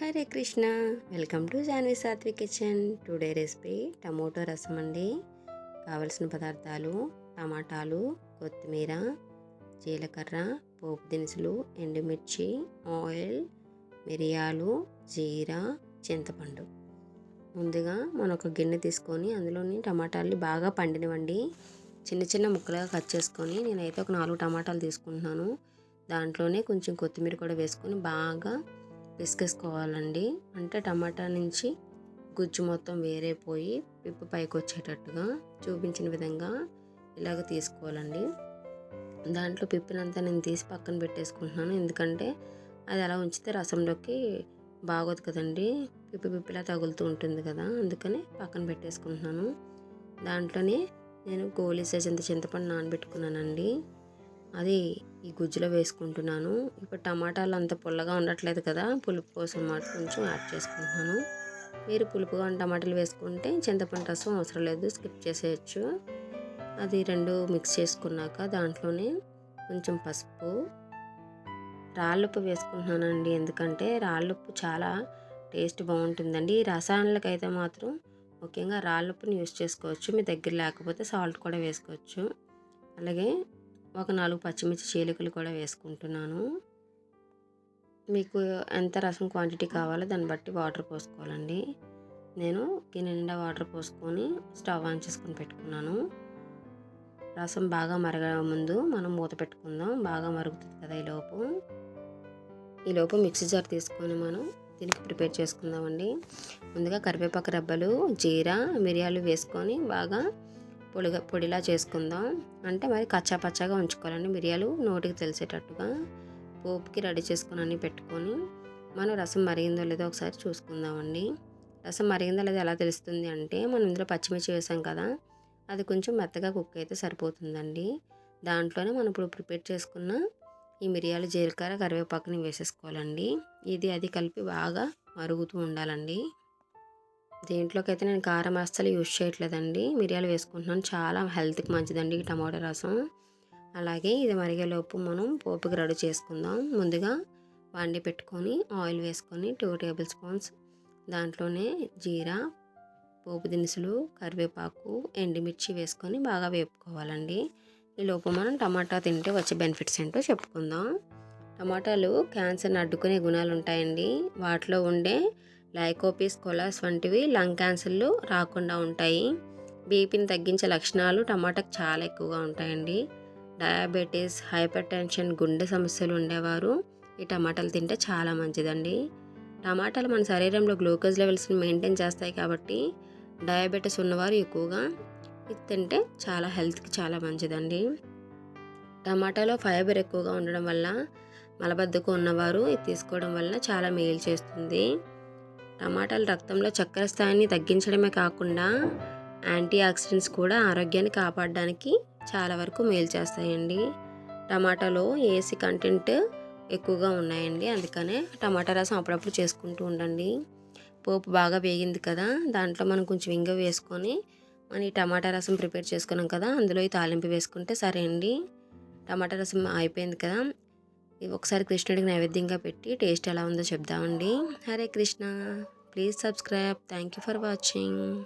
Hare Krishna. Welcome to Janvi Satvik kitchen. Today recipe tomato rasam అండి. కావలసిన పదార్థాలు టమాటాలు కొత్తిమీర జీలకర్ర పోపు దినుసులు ఎండుమిర్చి ఆయిల్ మిరియాలు జీరా చింతపండు. ముందుగా మనం ఒక గిన్నె తీసుకొని అందులోని టమాటాలు బాగా పండినవండి. చిన్న చిన్న ముక్కలుగా కట్ చేసుకొని నేనైతే ఒక నాలుగు టమాటాలు తీసుకుంటున్నాను. దాంట్లోనే కొంచెం కొత్తిమీర కూడా వేసుకొని బాగా పిసికేసుకోవాలండి అంటే టమాటా నుంచి గుజ్జు మొత్తం వేరే పోయి పిప్పు పైకి వచ్చేటట్టుగా చూపించిన విధంగా ఇలాగ తీసుకోవాలండి. దాంట్లో పిప్పినంతా నేను తీసి పక్కన పెట్టేసుకుంటున్నాను. ఎందుకంటే అది అలా ఉంచితే రసంలోకి బాగోదు కదండి. పిప్పి పిప్పిలా తగులుతూ ఉంటుంది కదా. అందుకని పక్కన పెట్టేసుకుంటున్నాను. దాంట్లోనే నేను గోలీ సజంత చింతపండు నానబెట్టుకున్నానండి. అది ఈ గుజ్జులో వేసుకుంటున్నాను. ఇప్పుడు టమాటాలు అంత పుల్లగా ఉండట్లేదు కదా పులుపు కోసం మాత్రం కొంచెం యాడ్ చేసుకుంటున్నాను. మీరు పులుపుగా టమాటాలు వేసుకుంటే చింతపండు రసం అవసరం లేదు స్కిప్ చేసేయచ్చు. అది రెండు మిక్స్ చేసుకున్నాక దాంట్లోనే కొంచెం పసుపు రాళ్ళుప్పు వేసుకుంటున్నానండి. ఎందుకంటే రాళ్ళుప్పు చాలా టేస్ట్ బాగుంటుందండి. ఈ రసాయనాలకైతే మాత్రం ముఖ్యంగా రాళ్ళుప్పుని యూస్ చేసుకోవచ్చు. మీ దగ్గర లేకపోతే సాల్ట్ కూడా వేసుకోవచ్చు. అలాగే ఒక నాలుగు పచ్చిమిర్చి చీలికలు కూడా వేసుకుంటున్నాను. మీకు ఎంత రసం క్వాంటిటీ కావాలో దాన్ని బట్టి వాటర్ పోసుకోవాలండి. నేను గిన్నె నిండా వాటర్ పోసుకొని స్టవ్ ఆన్ చేసుకొని పెట్టుకున్నాను. రసం బాగా మరగ ముందు మనం మూత పెట్టుకుందాం. బాగా మరుగుతుంది కదా ఈలోపు ఈలోపు మిక్సీ జార్ తీసుకొని మనం దీనికి ప్రిపేర్ చేసుకుందామండి. ముందుగా కరివేపాకు రబ్బలు జీరా మిరియాలు వేసుకొని బాగా పొడిగా పొడిలా చేసుకుందాం. అంటే మరి కచ్చా పచ్చాగా ఉంచుకోవాలండి మిరియాలు నోటికి తెలిసేటట్టుగా. పోపుకి రెడీ చేసుకుని అన్నీ పెట్టుకొని మనం రసం మరిగిందో లేదో ఒకసారి చూసుకుందామండి. రసం మరిగిందో లేదో ఎలా తెలుస్తుంది అంటే మనం ఇందులో పచ్చిమిర్చి వేసాం కదా అది కొంచెం మెత్తగా కుక్ అయితే సరిపోతుందండి. దాంట్లోనే మనం ఇప్పుడు ప్రిపేర్ చేసుకున్న ఈ మిరియాలు జీలకర్ర కరివేపాకుని వేసేసుకోవాలండి. ఇది అది కలిపి బాగా మరుగుతూ ఉండాలండి. దీంట్లోకైతే అయితే నేను కారం అస్సలు యూజ్ చేయట్లేదండి. మిరియాలు వేసుకుంటున్నాను. చాలా హెల్త్కి మంచిదండి ఈ టమాటో రసం. అలాగే ఇది మరిగేలోపు మనం పోపుకి రెడీ చేసుకుందాం. ముందుగా వండి పెట్టుకొని ఆయిల్ వేసుకొని టూ టేబుల్ స్పూన్స్ దాంట్లోనే జీరా పోపు దినుసులు కరివేపాకు ఎండుమిర్చి వేసుకొని బాగా వేపుకోవాలండి. ఈ లోపు మనం టమాటా తింటే వచ్చే బెనిఫిట్స్ ఏంటో చెప్పుకుందాం. టమాటాలు క్యాన్సర్ని అడ్డుకునే గుణాలు ఉంటాయండి వాటిలో ఉండే లైకోపిస్ కొలాస్ వంటివి లంగ్ క్యాన్సర్లు రాకుండా ఉంటాయి. బీపీని తగ్గించే లక్షణాలు టమాటాకు చాలా ఎక్కువగా ఉంటాయండి. డయాబెటీస్ హైపర్ టెన్షన్ గుండె సమస్యలు ఉండేవారు. ఈ టమాటాలు తింటే చాలా మంచిదండి. టమాటాలు మన శరీరంలో గ్లూకోజ్ లెవెల్స్ని మెయింటైన్ చేస్తాయి కాబట్టి డయాబెటీస్ ఉన్నవారు ఎక్కువగా ఇది తింటే చాలా హెల్త్కి చాలా మంచిదండి. టమాటాలో ఫైబర్ ఎక్కువగా ఉండడం వల్ల మలబద్ధకం ఉన్నవారు ఇది తీసుకోవడం వల్ల చాలా మేలు చేస్తుంది. టమాటాలు రక్తంలో చక్కెర స్థాయిని తగ్గించడమే కాకుండా యాంటీ ఆక్సిడెంట్స్ కూడా ఆరోగ్యాన్ని కాపాడడానికి చాలా వరకు మేలు చేస్తాయండి. టమాటాలో ఏసీ కంటెంట్ ఎక్కువగా ఉన్నాయండి. అందుకనే టమాటా రసం అప్పుడప్పుడు చేసుకుంటూ ఉండండి. పోపు బాగా వేగింది కదా దాంట్లో మనం కొంచెం ఇంగ వేసుకొని మన ఈ టమాటా రసం ప్రిపేర్ చేసుకున్నాం కదా అందులో ఈ తాలింపు వేసుకుంటే సరే అండి టమాటా రసం అయిపోయింది కదా ఒకసారి కృష్ణుడికి నైవేద్యంగా పెట్టి టేస్ట్ ఎలా ఉందో చెప్దామండి. Hare Krishna. Please subscribe. Thank you for watching.